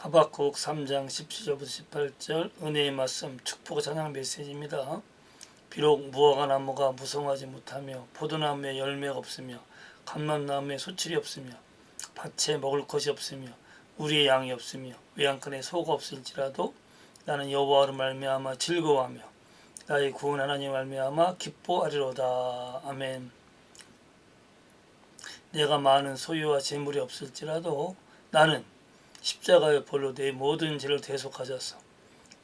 하박국 3장 17절부터 18절 은혜의 말씀 축복 찬양 메시지입니다. 비록 무화과 나무가 무성하지 못하며 포도나무에 열매가 없으며 감람나무에 소출이 없으며 밭에 먹을 것이 없으며 우리의 양이 없으며 외양간에 소가 없을지라도 나는 여호와로 말미암아 즐거워하며 나의 구원 하나님 말미암아 기뻐하리로다 아멘. 내가 많은 소유와 재물이 없을지라도 나는 십자가의 벌로 내 모든 죄를 대속하셔서.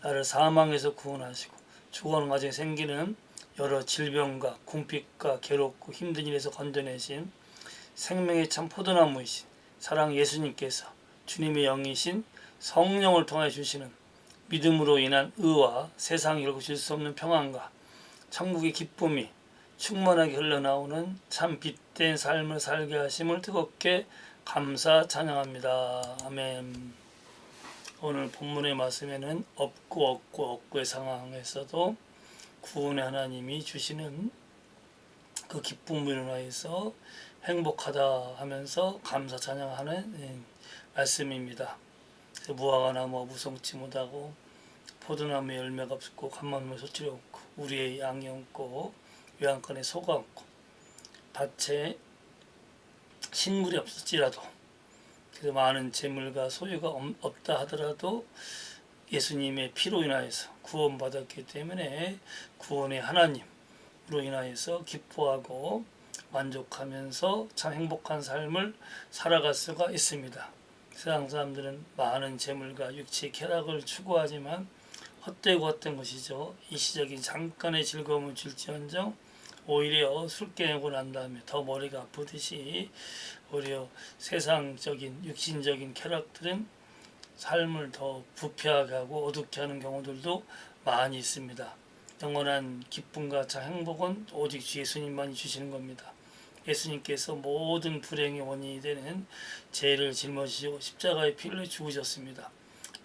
나를 사망에서 구원하시고 죽어가는 과정에 생기는 여러 질병과 궁핍과 괴롭고 힘든 일에서 건져내신 생명의 참 포도나무이신 사랑 예수님께서 주님의 영이신 성령을 통해 주시는 믿음으로 인한 의와 세상이 결국 줄수 없는 평안과 천국의 기쁨이 충만하게 흘러나오는 참 빛된 삶을 살게 하심을 뜨겁게 감사 찬양합니다. 아멘. 오늘 본문의 말씀에는 없고 없고 없고의 상황에서도 구원의 하나님이 주시는 그 기쁨으로 인하여서 행복하다 하면서 감사 찬양하는 예, 말씀입니다. 무화과 나무가 무성치 못하고 포도나무에 열매가 없고 감람나무에 소출이 없고 우리의 양이 없고 외양간에 소가 없고 밭에 식물이 없을지라도 그래서 많은 재물과 소유가 없- 없다 하더라도 예수님의 피로 인하여서 구원받았기 때문에 구원의 하나님으로 인하여서 기뻐하고 만족하면서 참 행복한 삶을 살아갈 수가 있습니다. 세상 사람들은 많은 재물과 육체의 쾌락을 추구하지만 헛되고 헛된 것이죠. 일시적인 잠깐의 즐거움을 줄지언정 오히려 술 깨고 난 다음에 더 머리가 아프듯이 오히려 세상적인 육신적인 쾌락들은 삶을 더 부패하게 하고 어둡게 하는 경우들도 많이 있습니다. 영원한 기쁨과 자 행복은 오직 주 예수님만이 주시는 겁니다. 예수님께서 모든 불행의 원인이 되는 죄를 짊어지시고 십자가의 피를 죽으셨습니다.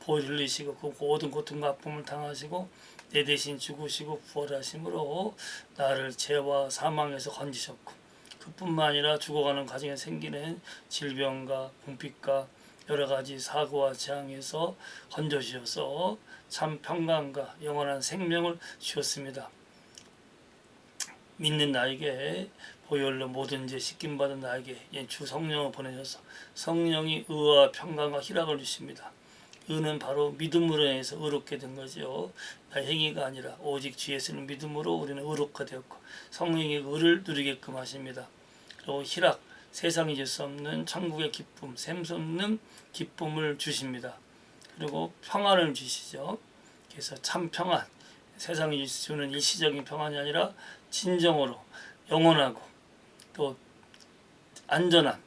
보혈 흘리시고 그 모든 고통과 아픔을 당하시고 내 대신 죽으시고 부활하심으로 나를 죄와 사망에서 건지셨고 그뿐만 아니라 죽어가는 과정에 생기는 질병과 궁핍과 여러 가지 사고와 재앙에서 건져주셔서 참 평강과 영원한 생명을 주셨습니다. 믿는 나에게 보혈로 모든 죄 씻김 받은 나에게 예, 주 성령을 보내셔서 성령이 의와 평강과 희락을 주십니다. 의는 바로 믿음으로 인해서 의롭게 된 거죠. 행위가 아니라 오직 주 예수는 믿음으로 우리는 의롭게 되었고 성령의 의를 누리게끔 하십니다. 그리고 희락, 세상이 줄 수 없는 천국의 기쁨, 샘솟는 기쁨을 주십니다. 그리고 평안을 주시죠. 그래서 참 평안, 세상이 주는 일시적인 평안이 아니라 진정으로 영원하고 또 안전한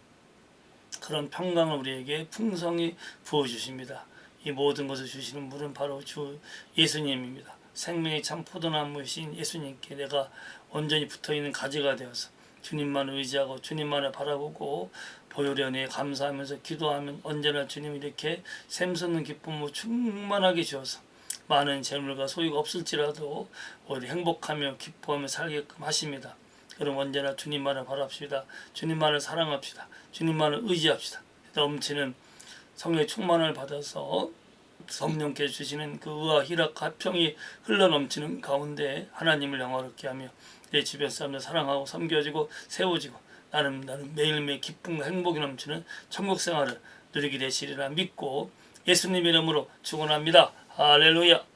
그런 평강을 우리에게 풍성히 부어 주십니다. 이 모든 것을 주시는 분은 바로 주 예수님입니다. 생명의 참 포도나무이신 예수님께 내가 온전히 붙어 있는 가지가 되어서 주님만 의지하고 주님만을 바라보고 보혈의 은혜에 감사하면서 기도하면 언제나 주님 이렇게 샘솟는 기쁨을 충만하게 주어서 많은 재물과 소유가 없을지라도 오히려 행복하며 기뻐하며 살게끔 하십니다. 그럼 언제나 주님만을 바랍시다. 주님만을 사랑합시다. 주님만을 의지합시다. 넘치는 성령의 충만을 받아서 성령께 주시는 그 의와 희락 화평이 흘러넘치는 가운데 하나님을 영화롭게 하며 내 주변 사람들 사랑하고 섬겨지고 세워지고 나는 나는 매일매일 기쁨과 행복이 넘치는 천국 생활을 누리게 되시리라 믿고 예수님 이름으로 축원합니다. 할렐루야.